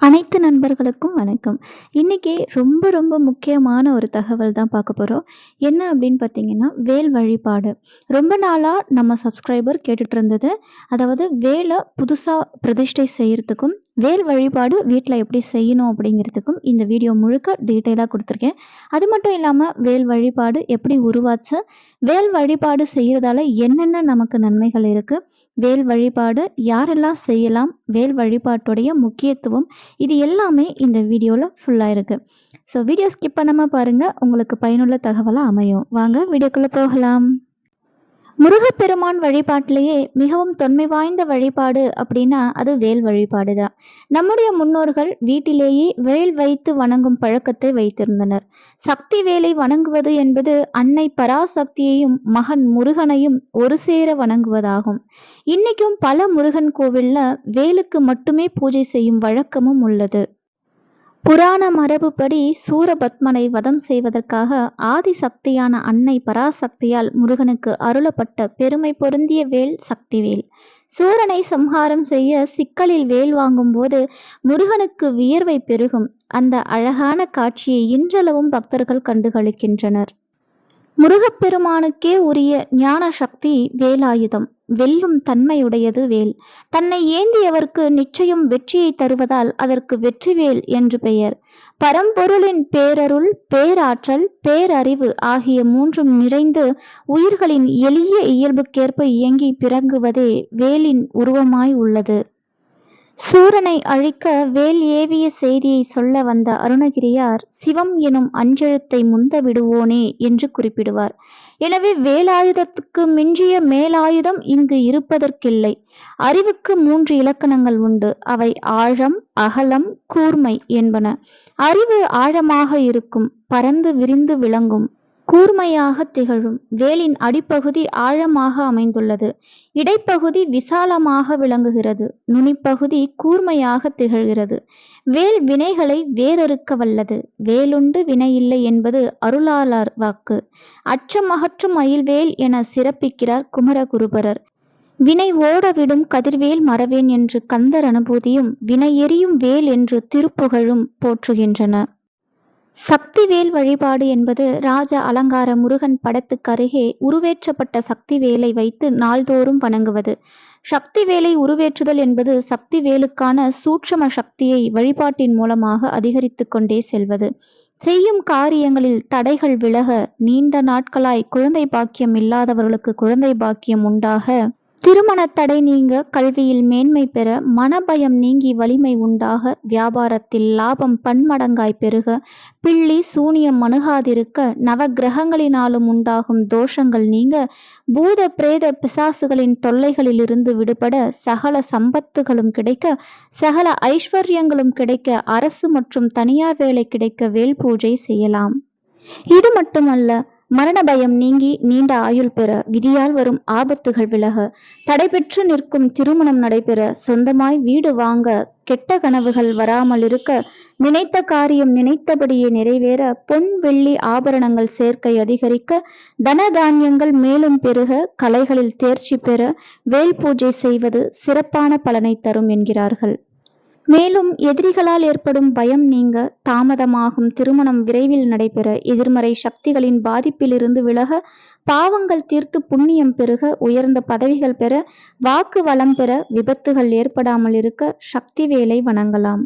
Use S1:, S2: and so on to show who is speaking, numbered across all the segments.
S1: அனைத்து நண்பர்களுக்கும் வணக்கம். இன்னைக்கு ரொம்ப ரொம்ப முக்கியமான ஒரு தகவல் தான் பார்க்க போகிறோம் என்ன அப்படின்னு பார்த்தீங்கன்னா, வேல் வழிபாடு. ரொம்ப நாளாக நம்ம சப்ஸ்கிரைபர் கேட்டுட்டு இருந்தது. அதாவது வேலை புதுசாக பிரதிஷ்டை செய்கிறதுக்கும் வேல் வழிபாடு வீட்டில் எப்படி செய்யணும் அப்படிங்கிறதுக்கும் இந்த வீடியோ முழுக்க டீட்டெயிலாக கொடுத்துருக்கேன் அது மட்டும் இல்லாமல் வேல் வழிபாடு எப்படி உருவாச்சு? வேல் வழிபாடு செய்கிறதால என்னென்ன நமக்கு நன்மைகள் இருக்குது வேல் வழிபாடு யாரெல்லாம் செய்யலாம்? வேல் வழிபாட்டுடைய முக்கியத்துவம் இது எல்லாமே இந்த வீடியோவில் ஃபுல்லாக இருக்குது ஸோ வீடியோ ஸ்கிப் பண்ணாம பாருங்கள் உங்களுக்கு பயனுள்ள தகவலாக அமையும். வாங்க வீடியோக்குள்ளே போகலாம். முருகப்பெருமான் வழிபாட்டிலேயே மிகவும் தொன்மை வாய்ந்த வழிபாடு அப்படின்னா அது வேல் வழிபாடு தான். நம்முடைய முன்னோர்கள் வீட்டிலேயே வேல் வைத்து வணங்கும் பழக்கத்தை வைத்திருந்தனர். சக்தி வேலை வணங்குவது என்பது அன்னை பராசக்தியையும் மகன் முருகனையும் ஒரு சேர வணங்குவதாகும். இன்னைக்கும் பல முருகன் கோவில்ல வேலுக்கு மட்டுமே பூஜை செய்யும் வழக்கமும் உள்ளது. புராண மரபுப்படி சூரபத்மனை வதம் செய்வதற்காக ஆதிசக்தியான அன்னை பராசக்தியால் முருகனுக்கு அருளப்பட்ட பெருமை பொருந்திய வேல் சக்திவேல். சூரனை சம்ஹாரம் செய்ய சிக்கலில் வேல் வாங்கும்போது முருகனுக்கு வியர்வை பெருகும். அந்த அழகான காட்சியை இன்றளவும் பக்தர்கள் கண்டுகளிக்கின்றனர். முருகப்பெருமானுக்கே உரிய ஞான சக்தி வேலாயுதம். வெல்லும் தன்மையுடையது வேல். தன்னை ஏந்தியவர்க்கு நிச்சயம் வெற்றியை தருவதால் அதற்கு வெற்றிவேல் என்று பெயர். பரம்பொருளின் பேரருள், பேராற்றல், பேரறிவு ஆகிய மூன்றும் நிறைந்து உயிர்களின் எளிய இயல்புக்கேற்ப இயங்கி பிறங்குவதே வேலின் உருவமாய் உள்ளது. சூரனை அழிக்க வேல் ஏவிய செய்தியை சொல்ல வந்த அருணகிரியார் சிவம் எனும் அஞ்செழுத்தை முந்த விடுவோனே என்று குறிப்பிடுவார். எனவே வேலாயுதத்துக்கு மிஞ்சிய மேலாயுதம் இங்கு இருப்பதற்கில்லை. அறிவுக்கு மூன்று இலக்கணங்கள் உண்டு. அவை ஆழம், அகலம், கூர்மை என்பன. அறிவு ஆழமாக இருக்கும். பரந்து விரிந்து விளங்கும். கூர்மையாக திகழும். வேலின் அடிப்பகுதி ஆழமாக அமைந்துள்ளது. இடைப்பகுதி விசாலமாக விளங்குகிறது. நுனிப்பகுதி கூர்மையாக திகழ்கிறது. வேல் வினைகளை வேரறுக்க வல்லது. வேலுண்டு வினையில்லை என்பது அருளாளர் வாக்கு. அச்சமகற்றும் மயில்வேல் என சிறப்பிக்கிறார் குமரகுருபரர். வினை ஓடவிடும் கதிர்வேல் மறவேன் என்று கந்தர் அனுபூதியும், வினை எரியும் வேல் என்று திருப்புகழும் போற்றுகின்றன. சக்தி வேல் வழிபாடு என்பது ராஜ அலங்கார முருகன் படத்துக்கருகே உருவேற்றப்பட்ட சக்தி வேலை வைத்து நாள்தோறும் வணங்குவது. சக்தி வேலை உருவேற்றுதல் என்பது சக்தி வேலுக்கான சக்தியை வழிபாட்டின் மூலமாக அதிகரித்து கொண்டே செல்வது. செய்யும் காரியங்களில் தடைகள் விலக, நீண்ட நாட்களாய் குழந்தை பாக்கியம் இல்லாதவர்களுக்கு குழந்தை பாக்கியம் உண்டாக, திருமணத்தடை நீங்க, கல்வியில் மேன்மை பெற, மனபயம் நீங்கி வலிமை உண்டாக, வியாபாரத்தில் லாபம் பன்மடங்காய் பெருக, பில்லி சூனியம் அணுகாதிருக்க, நவக்கிரகங்களினாலும் உண்டாகும் தோஷங்கள் நீங்க, பூத பிரேத பிசாசுகளின் தொல்லைகளிலிருந்து விடுபட, சகல சம்பத்துகளும் கிடைக்க, சகல ஐஸ்வர்யங்களும் கிடைக்க, அரசு மற்றும் தனியார் வேலை கிடைக்க வேல் பூஜை செய்யலாம். இது மட்டுமல்ல மரண பயம் நீங்கி நீண்ட ஆயுள் பெற, விதியால் வரும் ஆபத்துகள் விலக, தடைபெற்று நிற்கும் திருமணம் நடைபெற, சொந்தமாய் வீடு வாங்க, கெட்ட கனவுகள் வராமல் இருக்க, நினைத்த காரியம் நினைத்தபடியே நிறைவேற, பொன், வெள்ளி ஆபரணங்கள் சேர்க்கை அதிகரிக்க, தன தானியங்கள் மேலும் பெருக, கலைகளில் தேர்ச்சி பெற வேல் பூஜை செய்வது சிறப்பான பலனை தரும் என்கிறார்கள். மேலும் எதிரிகளால் ஏற்படும் பயம் நீங்க, தாமதமாகும் திருமணம் விரைவில் நடைபெற, எதிர்மறை சக்திகளின் பாதிப்பிலிருந்து விலக, பாவங்கள் தீர்த்து புண்ணியம் பெருக, உயர்ந்த பதவிகள் பெற, வாக்கு வளம் பெற, விபத்துகள் ஏற்படாமல் இருக்க சக்தி வேலை வணங்கலாம்.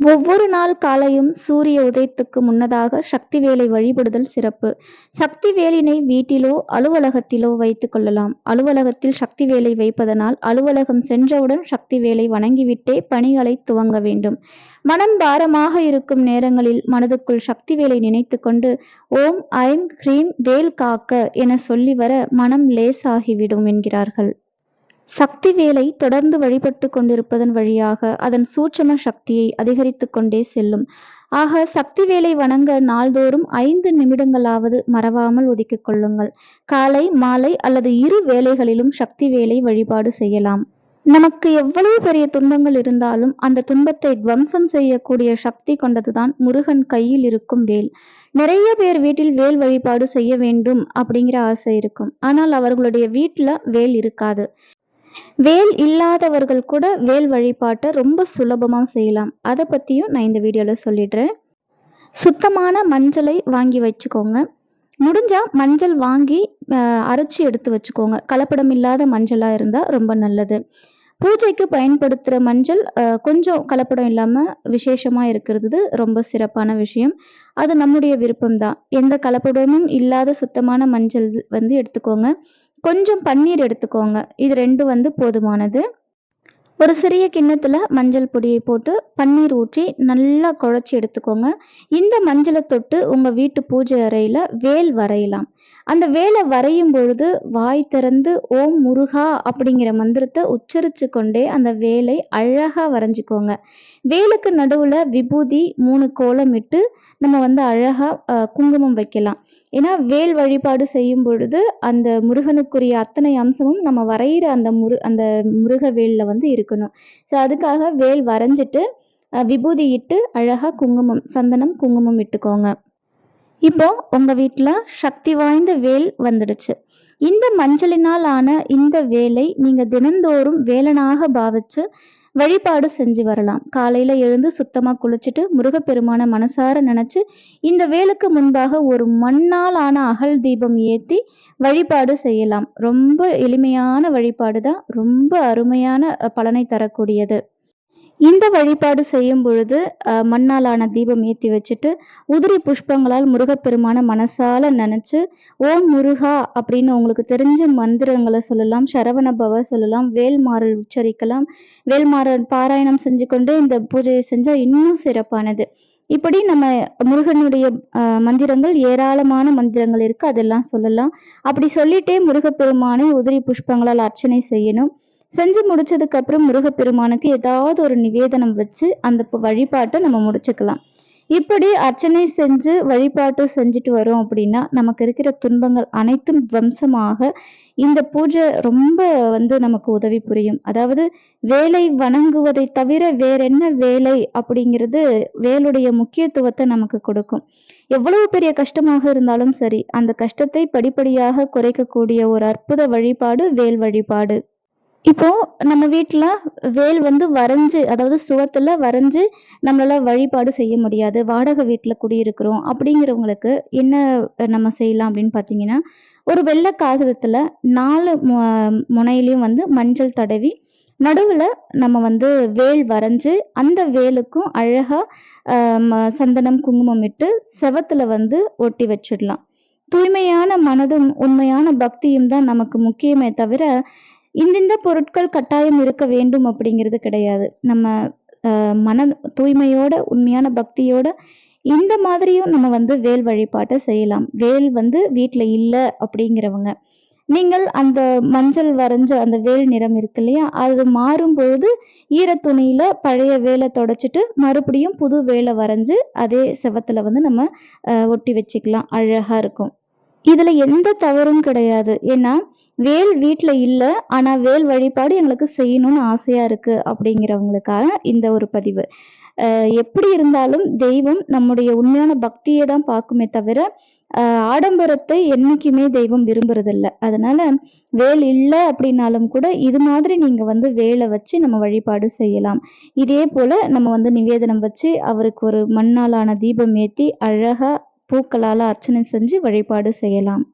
S1: ஒவ்வொரு நாள் காலையும் சூரிய உதயத்துக்கு முன்னதாக சக்தி வேலை வழிபடுதல் சிறப்பு. சக்தி வேலினை வீட்டிலோ, அலுவலகத்திலோ வைத்துக் கொள்ளலாம். அலுவலகத்தில் சக்தி வேலை வைப்பதனால், அலுவலகம் சென்றவுடன் சக்தி வேலை வணங்கிவிட்டே பணிகளை துவங்க வேண்டும். மனம் பாரமாக இருக்கும் நேரங்களில் மனதுக்குள் சக்தி வேலை நினைத்து கொண்டு, ஓம் ஐம் ஹ்ரீம் வேல் காக்க என சொல்லி வர மனம் லேசாகிவிடும் என்கிறார்கள். சக்தி வேலை தொடர்ந்து வழிபட்டு கொண்டிருப்பதன் வழியாக அதன் சூட்சம சக்தியை அதிகரித்துக் கொண்டே செல்லும். ஆக சக்தி வேலை வணங்க நாள்தோறும் ஐந்து நிமிடங்களாவது மறவாமல் ஒதுக்கிக் கொள்ளுங்கள். காலை, மாலை அல்லது இரு வேலைகளிலும் சக்தி வேலை வழிபாடு செய்யலாம். நமக்கு எவ்வளவு பெரிய துன்பங்கள் இருந்தாலும் அந்த துன்பத்தை துவம்சம் செய்யக்கூடிய சக்தி கொண்டதுதான் முருகன் கையில் இருக்கும் வேல். நிறைய பேர் வீட்டில் வேல் வழிபாடு செய்ய வேண்டும் அப்படிங்கிற ஆசை இருக்கும். ஆனால் அவர்களுடைய வீட்ல வேல் இருக்காது. வேல் இல்லாதவர்கள் கூட வேல் வழிபாட்டை ரொம்ப சுலபமா செய்யலாம். அதை பத்தியும் நான் இந்த வீடியோவில் சொல்லிடுறேன். சுத்தமான மஞ்சளை வாங்கி வச்சுக்கோங்க. முடிஞ்சா மஞ்சள் வாங்கி அரைச்சி அரைச்சு எடுத்து வச்சுக்கோங்க. கலப்படம் இல்லாத மஞ்சளா இருந்தா ரொம்ப நல்லது. பூஜைக்கு பயன்படுத்துற மஞ்சள் கொஞ்சம் கலப்படம் இல்லாம விசேஷமா இருக்கிறது ரொம்ப சிறப்பான விஷயம். அது நம்முடைய விருப்பம் தான். எந்த கலப்படமும் இல்லாத சுத்தமான மஞ்சள் வந்து எடுத்துக்கோங்க. கொஞ்சம் பன்னீர் எடுத்துக்கோங்க. இது ரெண்டும் வந்து போதுமானது. ஒரு சிறிய கிண்ணத்தில் மஞ்சள் பொடியை போட்டு பன்னீர் ஊற்றி நல்லா குழச்சி எடுத்துக்கோங்க. இந்த மஞ்சளை தொட்டு உங்கள் வீட்டு பூஜை அறையில் வேல் வரையலாம். அந்த வேலை வரையும் பொழுது வாய் திறந்து ஓம் முருகா அப்படிங்கிற மந்திரத்தை உச்சரித்து கொண்டே அந்த வேலை அழகாக வரைஞ்சிக்கோங்க வேலுக்கு நடுவில் விபூதி மூணு கோலம் இட்டு நம்ம வந்து அழகாக குங்குமம் வைக்கலாம். ஏன்னா வேல் வழிபாடு செய்யும் பொழுது அந்த முருகனுக்குரிய அத்தனை அம்சமும் நம்ம வரைகிற அந்த முரு அந்த முருக வேலில் வந்து இருக்கணும். ஸோ அதுக்காக வேல் வரைஞ்சிட்டு விபூதி இட்டு அழகாக குங்குமம் சந்தனம், குங்குமம் இட்டுக்கோங்க. இப்போ உங்கள் வீட்டில் சக்தி வாய்ந்த வேல் வந்துடுச்சு. இந்த மஞ்சளினால் ஆன இந்த வேலை நீங்கள் தினந்தோறும் வேலனாக பாவிச்சு வழிபாடு செஞ்சு வரலாம். காலையில எழுந்து சுத்தமா குளிச்சுட்டு முருகப்பெருமான மனசார நினைச்சு இந்த வேலுக்கு முன்பாக ஒரு மண்ணால் ஆன அகல் தீபம் ஏத்தி வழிபாடு செய்யலாம். ரொம்ப எளிமையான வழிபாடு தான். ரொம்ப அருமையான பலனை தரக்கூடியது. இந்த வழிபாடு செய்யும் பொழுது மண்ணாலான தீபம் ஏற்றி வச்சுட்டு, உதிரி புஷ்பங்களால் முருகப்பெருமான மனசால நினச்சி ஓம் முருகா அப்படின்னு உங்களுக்கு தெரிஞ்ச மந்திரங்களை சொல்லலாம். சரவண பவ சொல்லலாம். வேல்மாறல் உச்சரிக்கலாம். வேல்மாறல் பாராயணம் செஞ்சு கொண்டு இந்த பூஜையை செஞ்சா இன்னும் சிறப்பானது. இப்படி நம்ம முருகனுடைய மந்திரங்கள் ஏராளமான மந்திரங்கள் இருக்கு. அதெல்லாம் சொல்லலாம். அப்படி சொல்லிட்டே முருகப்பெருமானை உதிரி புஷ்பங்களால் அர்ச்சனை செய்யணும். செஞ்சு முடிச்சதுக்கு அப்புறம் முருகப்பெருமானுக்கு ஏதாவது ஒரு நிவேதனம் வச்சு அந்த ப நம்ம முடிச்சுக்கலாம். இப்படி அர்ச்சனை செஞ்சு வழிபாட்டு செஞ்சுட்டு வரோம் அப்படின்னா, நமக்கு இருக்கிற துன்பங்கள் அனைத்தும் துவம்சமாக இந்த பூஜை ரொம்ப வந்து நமக்கு உதவி புரியும். அதாவது வேலை வணங்குவதை தவிர வேறென்ன வேலை அப்படிங்கிறது வேலுடைய முக்கியத்துவத்தை நமக்கு கொடுக்கும். எவ்வளவு பெரிய கஷ்டமாக இருந்தாலும் சரி, அந்த கஷ்டத்தை படிப்படியாக குறைக்கக்கூடிய ஒரு அற்புத வழிபாடு வேல் வழிபாடு. இப்போ நம்ம வீட்டில் வேல் வந்து வரைஞ்சு அதாவது சுவத்தில் வரைஞ்சு நம்மளால் வழிபாடு செய்ய முடியாது. வாடகை வீட்டில் குடியிருக்கிறோம் அப்படிங்கிறவங்களுக்கு என்ன நம்ம செய்யலாம் அப்படின்னு பார்த்தீங்கன்னா, ஒரு வெள்ளை காகிதத்தில் நாலு மு முனையிலயும் வந்து மஞ்சள் தடவி, நடுவில் நம்ம வந்து வேல் வரைஞ்சு, அந்த வேலுக்கும் அழகாக ம சந்தனம், குங்குமம் இட்டு செவத்தில் வந்து ஒட்டி வச்சிடலாம். தூய்மையான மனதும், உண்மையான பக்தியும் தான் நமக்கு முக்கியமே தவிர, இந்தந்த பொருட்கள் கட்டாயம் இருக்க வேண்டும் அப்படிங்கிறது கிடையாது. நம்ம மன தூய்மையோட, உண்மையான பக்தியோட இந்த மாதிரியும் நம்ம வந்து வேல் வழிபாட்டை செய்யலாம். வேல் வந்து வீட்டில் இல்லை அப்படிங்கிறவங்க, நீங்கள் அந்த மஞ்சள் வரைஞ்ச அந்த வேல் நிறம் இருக்கு இல்லையா? அது மாறும்பொழுது ஈரத் துணியில பழைய வேலை தொடச்சிட்டு, மறுபடியும் புது வேலை வரைஞ்சு, அதே செவத்துல வந்து நம்ம ஒட்டி வச்சுக்கலாம். அழகா இருக்கும். இதுல எந்த தவறும் கிடையாது. ஏன்னா, வேல் வீட்டில் இல்லை ஆனால் வேல் வழிபாடு எங்களுக்கு செய்யணும்னு ஆசையாக இருக்குது அப்படிங்கிறவங்களுக்காக இந்த ஒரு பதிவு. எப்படி இருந்தாலும் தெய்வம் நம்முடைய உண்மையான பக்தியை தான் பார்க்குமே தவிர, ஆடம்பரத்தை என்றைக்குமே தெய்வம் விரும்புறதில்ல. அதனால வேல் இல்லை அப்படின்னாலும் கூட, இது மாதிரி நீங்கள் வந்து வேலை வச்சு நம்ம வழிபாடு செய்யலாம். இதே போல் நம்ம வந்து நிவேதனம் வச்சு, அவருக்கு ஒரு மண்ணாலான தீபம் ஏற்றி அழகாக பூக்களால் அர்ச்சனை செஞ்சு வழிபாடு செய்யலாம்.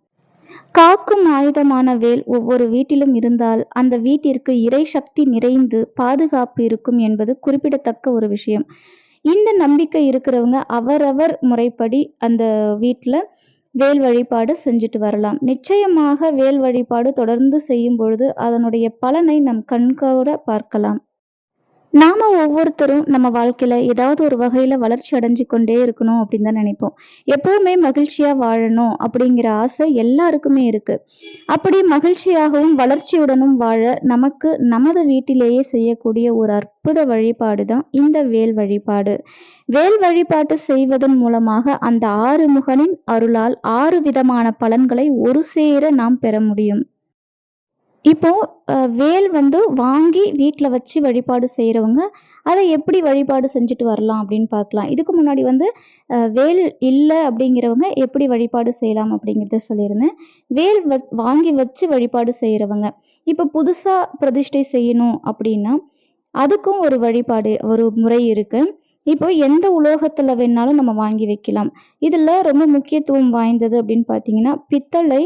S1: காக்கும் ஆயுதமான வேல் ஒவ்வொரு வீட்டிலும் இருந்தால், அந்த வீட்டிற்கு இறை சக்தி நிறைந்து பாதுகாப்பு இருக்கும் என்பது குறிப்பிடத்தக்க ஒரு விஷயம். இந்த நம்பிக்கை இருக்கிறவங்க அவரவர் முறைப்படி அந்த வீட்ல வேல் வழிபாடு செஞ்சுட்டு வரலாம். நிச்சயமாக வேல் வழிபாடு தொடர்ந்து செய்யும் பொழுது, அதனுடைய பலனை நம் கண்கூட பார்க்கலாம். நாம ஒவ்வொருத்தரும் நம்ம வாழ்க்கையில ஏதாவது ஒரு வகையில வளர்ச்சி அடைஞ்சு கொண்டே இருக்கணும் அப்படின்னு தான் நினைப்போம். எப்பவுமே மகிழ்ச்சியா வாழணும் அப்படிங்கிற ஆசை எல்லாருக்குமே இருக்கு. அப்படி மகிழ்ச்சியாகவும், வளர்ச்சியுடனும் வாழ நமக்கு நமது வீட்டிலேயே செய்யக்கூடிய ஒரு அற்புத வழிபாடு தான் இந்த வேல் வழிபாடு. வேல் வழிபாட்டு செய்வதன் மூலமாக அந்த ஆறு முகனின் அருளால் ஆறு விதமான பலன்களை ஒரு சேர நாம் பெற முடியும். இப்போ வேல் வந்து வாங்கி வீட்டில் வச்சு வழிபாடு செய்கிறவங்க அதை எப்படி வழிபாடு செஞ்சுட்டு வரலாம் அப்படின்னு பார்க்கலாம். இதுக்கு முன்னாடி வந்து வேல் இல்லை அப்படிங்கிறவங்க எப்படி வழிபாடு செய்யலாம் அப்படிங்கிறத சொல்லியிருந்தேன். வேல் வ வாங்கி வச்சு வழிபாடு செய்கிறவங்க இப்போ புதுசாக பிரதிஷ்டை செய்யணும் அப்படின்னா, அதுக்கும் ஒரு வழிபாடு ஒரு முறை இருக்குது இப்போ எந்த உலோகத்தில் வேணாலும் நம்ம வாங்கி வைக்கலாம். இதில் ரொம்ப முக்கியத்துவம் வாய்ந்தது அப்படின்னு பார்த்தீங்கன்னா, பித்தளை,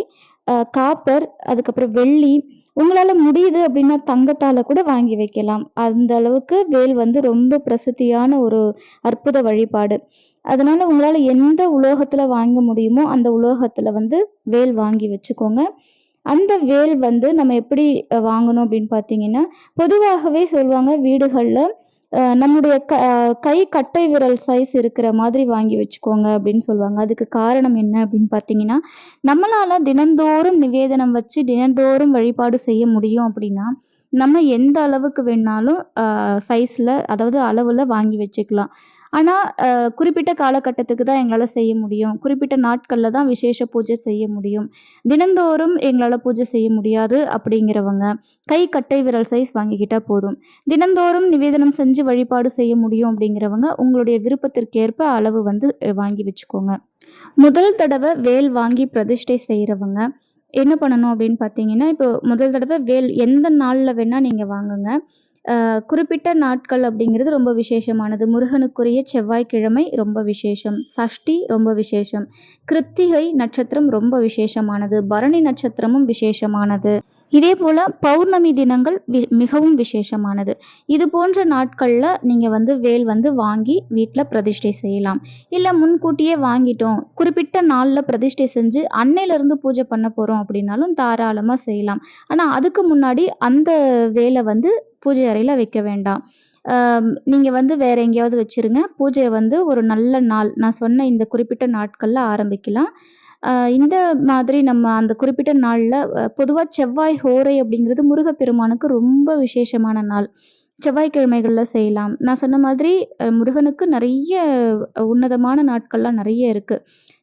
S1: காப்பர், அதுக்கப்புறம் வெள்ளி, உங்களால முடியுது அப்படின்னா தங்கத்தால கூட வாங்கி வைக்கலாம். அந்த அளவுக்கு வேல் வந்து ரொம்ப பிரசித்தியான ஒரு அற்புத வழிபாடு. அதனால உங்களால எந்த உலோகத்துல வாங்க முடியுமோ, அந்த உலோகத்துல வந்து வேல் வாங்கி வச்சுக்கோங்க. அந்த வேல் வந்து நம்ம எப்படி வாங்கணும் அப்படின்னு பார்த்தீங்கன்னா, பொதுவாகவே சொல்லுவாங்க வீடுகளில் நம்முடைய க கை கட்டை விரல் சைஸ் இருக்கிற மாதிரி வாங்கி வச்சுக்கோங்க அப்படின்னு சொல்லுவாங்க. அதுக்கு காரணம் என்ன அப்படின்னு பார்த்தீங்கன்னா, நம்மளால தினந்தோறும் நிவேதனம் வச்சு தினந்தோறும் வழிபாடு செய்ய முடியும் அப்படின்னா, நம்ம எந்த அளவுக்கு வேணாலும் சைஸில் சைஸ்ல அதாவது அளவுல வாங்கி வச்சுக்கலாம். ஆனா, குறிப்பிட்ட காலகட்டத்துக்கு தான் எங்களால செய்ய முடியும். குறிப்பிட்ட நாட்கள்ல தான் விசேஷ பூஜை செய்ய முடியும். தினந்தோறும் எங்களால பூஜை செய்ய முடியாது அப்படிங்கிறவங்க, கை கட்டை விரல் சைஸ் வாங்கிக்கிட்டா போதும். தினந்தோறும் நிவேதனம் செஞ்சு வழிபாடு செய்ய முடியும் அப்படிங்கிறவங்க, உங்களுடைய விருப்பத்திற்கேற்ப அளவு வந்து வாங்கி வச்சுக்கோங்க. முதல் தடவை வேல் வாங்கி பிரதிஷ்டை செய்கிறவங்க என்ன பண்ணணும் அப்படின்னு பார்த்தீங்கன்னா, இப்போ முதல் தடவை வேல் எந்த நாளில் வேணா நீங்கள் வாங்குங்க. குறிப்பிட்ட நாட்கள் அப்படிங்கிறது ரொம்ப விசேஷமானது. முருகனுக்குரிய செவ்வாய்க்கிழமை ரொம்ப விசேஷம். சஷ்டி ரொம்ப விசேஷம். கிருத்திகை நட்சத்திரம் ரொம்ப விசேஷமானது. பரணி நட்சத்திரமும் விசேஷமானது. இதே போல் பௌர்ணமி தினங்கள் வி மிகவும் விசேஷமானது. இது போன்ற நாட்களில் நீங்கள் வந்து வேல் வந்து வாங்கி வீட்டில் பிரதிஷ்டை செய்யலாம். இல்லை முன்கூட்டியே வாங்கிட்டோம், குறிப்பிட்ட நாளில் பிரதிஷ்டை செஞ்சு அன்னையிலேருந்து பூஜை பண்ண போகிறோம் அப்படின்னாலும் தாராளமாக செய்யலாம். ஆனால் அதுக்கு முன்னாடி அந்த வேலை வந்து பூஜை அறையில் வைக்க வேண்டாம். நீங்கள் வந்து வேற எங்கேயாவது வச்சுருங்க. பூஜையை வந்து ஒரு நல்ல நாள், நான் சொன்ன இந்த குறிப்பிட்ட நாட்களில் ஆரம்பிக்கலாம். இந்த மாதிரி நம்ம அந்த குறிப்பிட்ட நாளில் பொதுவாக செவ்வாய் ஹோரை அப்படிங்கிறது முருகப்பெருமானுக்கு ரொம்ப விசேஷமான நாள். செவ்வாய்க்கிழமைகளில் செய்யலாம். நான் சொன்ன மாதிரி முருகனுக்கு நிறைய உன்னதமான நாட்கள்லாம் நிறைய இருக்குது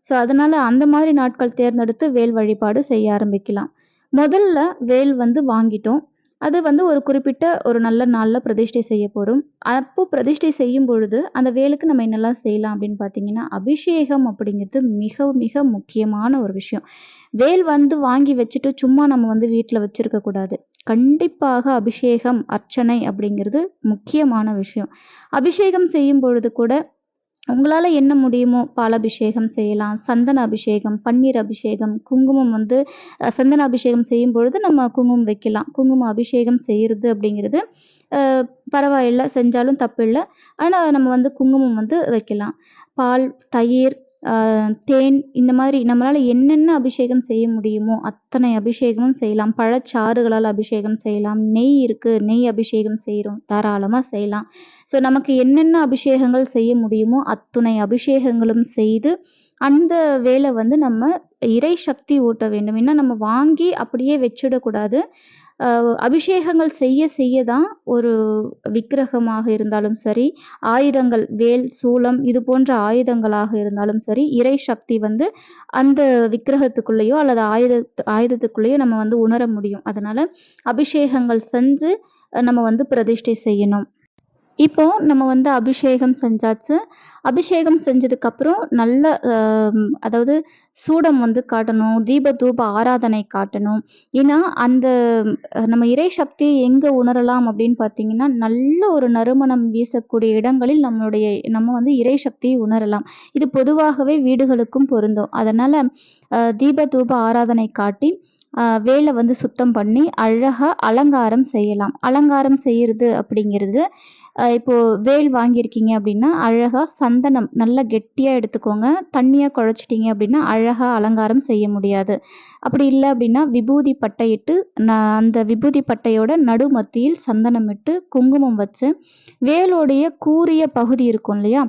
S1: ஸோ, அதனால் அந்த மாதிரி நாட்கள் தேர்ந்தெடுத்து வேல் வழிபாடு செய்ய ஆரம்பிக்கலாம். முதல்ல வேல் வந்து வாங்கிட்டோம். அது வந்து ஒரு குறிப்பிட்ட ஒரு நல்ல நாளில் பிரதிஷ்டை செய்ய போகிறோம் அப்போ பிரதிஷ்டை செய்யும் பொழுது, அந்த வேலுக்கு நம்ம என்னலாம் செய்யலாம் அப்படின்னு பார்த்தீங்கன்னா, அபிஷேகம் அப்படிங்கிறது மிக மிக முக்கியமான ஒரு விஷயம். வேல் வந்து வாங்கி வச்சுட்டு சும்மா நம்ம வந்து வீட்டில் வச்சிருக்க கூடாது. கண்டிப்பாக அபிஷேகம், அர்ச்சனை அப்படிங்கிறது முக்கியமான விஷயம். அபிஷேகம் செய்யும் பொழுது கூட உங்களால் என்ன முடியுமோ பாலாபிஷேகம் செய்யலாம், சந்தன அபிஷேகம், பன்னீர் அபிஷேகம், குங்குமம் வந்து சந்தன அபிஷேகம் செய்யும் பொழுது நம்ம குங்குமம் வைக்கலாம். குங்குமம் அபிஷேகம் செய்கிறது அப்படிங்கிறது பரவாயில்லை செஞ்சாலும் தப்பு இல்லை ஆனால் நம்ம வந்து குங்குமம் வந்து வைக்கலாம். பால், தயிர், தேன் இந்த மாதிரி நம்மளால் என்னென்ன அபிஷேகம் செய்ய முடியுமோ அத்தனை அபிஷேகமும் செய்யலாம். பழச்சாறுகளால் அபிஷேகம் செய்யலாம். நெய் இருக்குது நெய் அபிஷேகம் செய்கிறோம் தாராளமாக செய்யலாம். ஸோ, நமக்கு என்னென்ன அபிஷேகங்கள் செய்ய முடியுமோ அத்துணை அபிஷேகங்களும் செய்து, அந்த வேலை வந்து நம்ம இறை சக்தி ஊட்ட வேண்டும். ஏன்னா நம்ம வாங்கி அப்படியே வச்சிடக்கூடாது. அபிஷேகங்கள் செய்ய செய்ய தான் ஒரு விக்கிரகமாக இருந்தாலும் சரி, ஆயுதங்கள் வேல், சூலம் இது போன்ற ஆயுதங்களாக இருந்தாலும் சரி, இறை சக்தி வந்து அந்த விக்கிரகத்துக்குள்ளேயோ அல்லது ஆயுதத் ஆயுதத்துக்குள்ளேயோ நம்ம வந்து உணர முடியும். அதனால அபிஷேகங்கள் செஞ்சு நம்ம வந்து பிரதிஷ்டை செய்யணும். இப்போ நம்ம வந்து அபிஷேகம் செஞ்சாச்சு. அபிஷேகம் செஞ்சதுக்கப்புறம் நல்ல அதாவது சூடம் வந்து காட்டணும். தீப தூப ஆராதனை காட்டணும். ஏன்னா, அந்த நம்ம இறை சக்தி எங்கே உணரலாம் அப்படின்னு பார்த்தீங்கன்னா, நல்ல ஒரு நறுமணம் வீசக்கூடிய இடங்களில் நம்மளுடைய நம்ம வந்து இறை சக்தியை உணரலாம். இது பொதுவாகவே வீடுகளுக்கும் பொருந்தும். அதனால் தீப தூப ஆராதனை காட்டி, வேலை வந்து சுத்தம் பண்ணி, அழகாக அலங்காரம் செய்யலாம். அலங்காரம் செய்கிறது அப்படிங்கிறது, இப்போது வேல் வாங்கியிருக்கீங்க அப்படின்னா, அழகாக சந்தனம் நல்லா கெட்டியாக எடுத்துக்கோங்க. தண்ணியாக குழச்சிட்டிங்க அப்படின்னா, அழகாக அலங்காரம் செய்ய முடியாது. அப்படி இல்லை அப்படின்னா, விபூதி பட்டையிட்டு, நான் அந்த விபூதி பட்டையோட நடுமத்தியில் சந்தனம் இட்டு, குங்குமம் வச்சு, வேலோடைய கூரிய பகுதி இருக்கும் இல்லையா?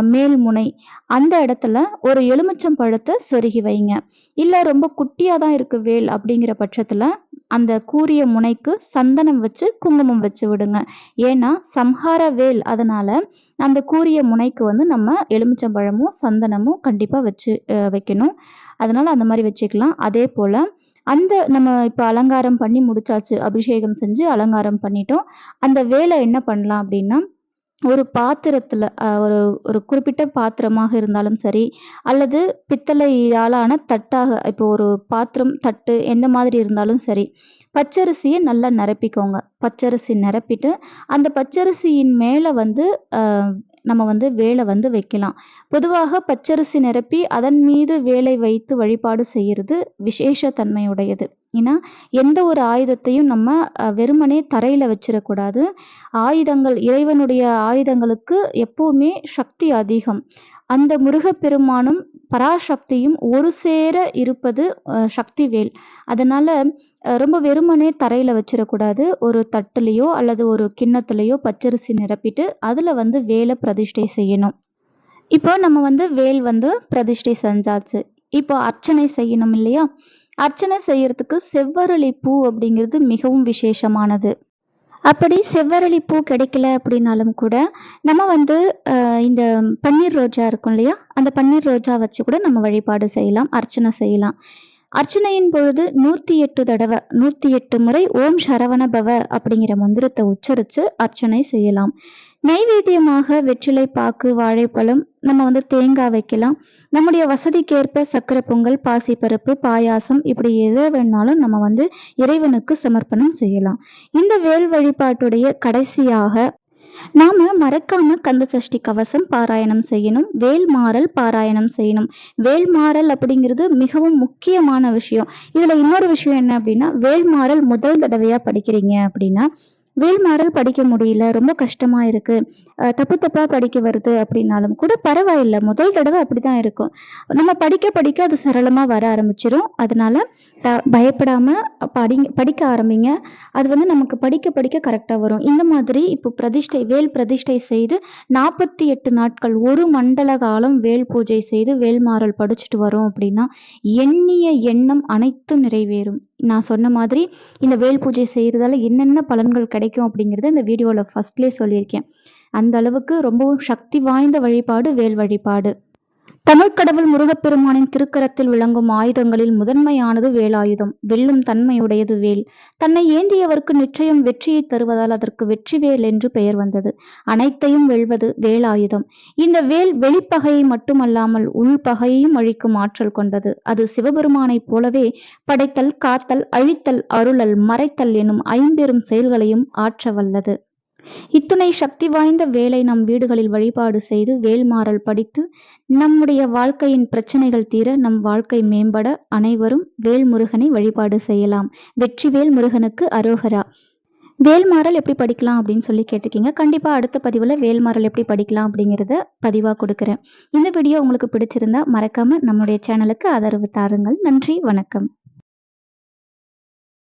S1: மேல் முனை, அந்த இடத்துல ஒரு எலுமிச்சம் பழத்தை சொருகி வைங்க. இல்லை ரொம்ப குட்டியாக தான் இருக்குது வேல் அப்படிங்கிற பட்சத்தில் அந்த கூரிய முனைக்கு சந்தனம் வச்சு, குங்குமம் வச்சு விடுங்க. ஏன்னா, சம் சம்ஹார வேல் அதனால, அந்த கூரிய முனைக்கு வந்து நம்ம எலுமிச்சம்பழமும், சந்தனமும் கண்டிப்பாக வச்சு வைக்கணும். அதனால அந்த மாதிரி வச்சுக்கலாம். அதே போல் அந்த நம்ம இப்போ அலங்காரம் பண்ணி முடிச்சாச்சு அபிஷேகம் செஞ்சு அலங்காரம் பண்ணிட்டோம் அந்த வேலை என்ன பண்ணலாம் அப்படின்னா ஒரு பாத்திரத்தில் ஒரு ஒரு குறிப்பிட்ட பாத்திரமாக இருந்தாலும் சரி, அல்லது பித்தளையாலான தட்டாக இப்போ ஒரு பாத்திரம், தட்டு எந்த மாதிரி இருந்தாலும் சரி, பச்சரிசியை நல்லா நிரப்பிக்கோங்க. பச்சரிசி நிரப்பிட்டு, அந்த பச்சரிசியின் மேலே வந்து நம்ம வந்து வேலை வந்து வைக்கலாம். பொதுவாக பச்சரிசி நிரப்பி அதன் மீது வேலை வைத்து வழிபாடு செய்யறது விசேஷ தன்மையுடையது. ஏன்னா, எந்த ஒரு ஆயுதத்தையும் நம்ம வெறுமனே தரையில் வச்சிடக்கூடாது ஆயுதங்கள் இறைவனுடைய ஆயுதங்களுக்கு எப்பவுமே சக்தி அதிகம். அந்த முருகப்பெருமானும், பராசக்தியும் ஒரு சேர இருப்பது சக்தி சக்திவேல். அதனால ரொம்ப வெறுமனே தரையில வச்சிடக்கூடாது ஒரு தட்டுலையோ அல்லது ஒரு கிண்ணத்துலையோ பச்சரிசி நிரப்பிட்டு, அதுல வந்து வேலை பிரதிஷ்டை செய்யணும். இப்போ நம்ம வந்து வேல் வந்து பிரதிஷ்டை செஞ்சாச்சு. இப்போ அர்ச்சனை செய்யணும் இல்லையா? அர்ச்சனை செய்யறதுக்கு செவ்வரளி பூ அப்படிங்கிறது மிகவும் விசேஷமானது. அப்படி செவ்வரளி பூ கிடைக்கல அப்படின்னாலும் கூட, நம்ம வந்து இந்த பன்னீர் ரோஜா இருக்கும் இல்லையா? அந்த பன்னீர் ரோஜா வச்சு கூட நம்ம வழிபாடு செய்யலாம். அர்ச்சனை செய்யலாம். அர்ச்சனையின் பொழுது நூற்றி எட்டு தடவை நூற்றி எட்டு முறை ஓம் சரவண பவ அப்படிங்கிற மந்திரத்தை உச்சரித்து அர்ச்சனை செய்யலாம். நைவேத்தியமாக வெற்றிலை பாக்கு, வாழைப்பழம், நம்ம வந்து தேங்காய் வைக்கலாம். நம்முடைய வசதிக்கேற்ப சக்கரை பொங்கல், பாசிப்பருப்பு, பாயாசம் இப்படி எதை வேணாலும் நம்ம வந்து இறைவனுக்கு சமர்ப்பணம் செய்யலாம். இந்த வேல் வழிபாட்டுடைய கடைசியாக நாம மறக்காம கந்த சஷ்டி கவசம் பாராயணம் செய்யணும். வேல்மாறல் பாராயணம் செய்யணும். வேல்மாறல் அப்படிங்கிறது மிகவும் முக்கியமான விஷயம். இதுல இன்னொரு விஷயம் என்ன அப்படின்னா, வேல்மாறல் முதல் தடவையா படிக்கிறீங்க அப்படின்னா, வேல்மாறல் படிக்க முடியல, ரொம்ப கஷ்டமா இருக்கு, தப்பு தப்பா படிக்க வருது அப்படின்னாலும் கூட பரவாயில்ல. முதல் தடவை அப்படிதான் இருக்கும். நம்ம படிக்க படிக்க அது சரளமா வர ஆரம்பிச்சிடும் அதனால த பயப்படாம படி படிக்க ஆரம்பிங்க. அது வந்து நமக்கு படிக்க படிக்க கரெக்டாக வரும். இந்த மாதிரி இப்போ பிரதிஷ்டை வேல் பிரதிஷ்டை செய்து 48 நாட்கள், ஒரு மண்டல காலம் வேல் பூஜை செய்து வேல்மாறல் படிச்சுட்டு வரோம் அப்படின்னா, எண்ணிய எண்ணம் அனைத்தும் நிறைவேறும். நான் சொன்ன மாதிரி இந்த வேல் பூஜை செய்கிறதால என்னென்ன பலன்கள் கிடைக்கும் அப்படிங்கிறத இந்த வீடியோவில் ஃபஸ்ட்லேயே சொல்லியிருக்கேன். அந்த அளவுக்கு ரொம்பவும் சக்தி வாய்ந்த வழிபாடு வேல் வழிபாடு. தமிழ்க்கடவுள் முருகப்பெருமானின் திருக்கரத்தில் விளங்கும் ஆயுதங்களில் முதன்மையானது வேலாயுதம். வெல்லும் தன்மையுடையது வேல். தன்னை ஏந்தியவர்க்கு நிச்சயம் வெற்றியை தருவதால் அதற்கு வெற்றி வேல் என்று பெயர் வந்தது. அனைத்தையும் வெல்வது வேலாயுதம். இந்த வேல் வெளிப்பகையை மட்டுமல்லாமல் உள்பகையையும் அழிக்கும் ஆற்றல் கொண்டது. அது சிவபெருமானைப் போலவே படைத்தல், காத்தல், அழித்தல், அருளல், மறைத்தல் எனும் ஐம்பெரும் செயல்களையும் ஆற்ற வல்லது. இத்துணை சக்தி வாய்ந்த வேலை நம் வீடுகளில் வழிபாடு செய்து வேல்மாறல் படித்து நம்முடைய வாழ்க்கையின் பிரச்சனைகள் தீர நம் வாழ்க்கை மேம்பட அனைவரும் வேல்முருகனை வழிபாடு செய்யலாம். வெற்றி வேல் முருகனுக்கு அரோகரா. வேல்மாறல் எப்படி படிக்கலாம் அப்படின்னு சொல்லி கேட்டிருக்கீங்க. கண்டிப்பா அடுத்த பதிவுல வேல்மாறல் எப்படி படிக்கலாம் அப்படிங்கிறத பதிவா கொடுக்கிறேன். இந்த வீடியோ உங்களுக்கு பிடிச்சிருந்தா மறக்காம நம்முடைய சேனலுக்கு ஆதரவு தாருங்கள். நன்றி, வணக்கம்.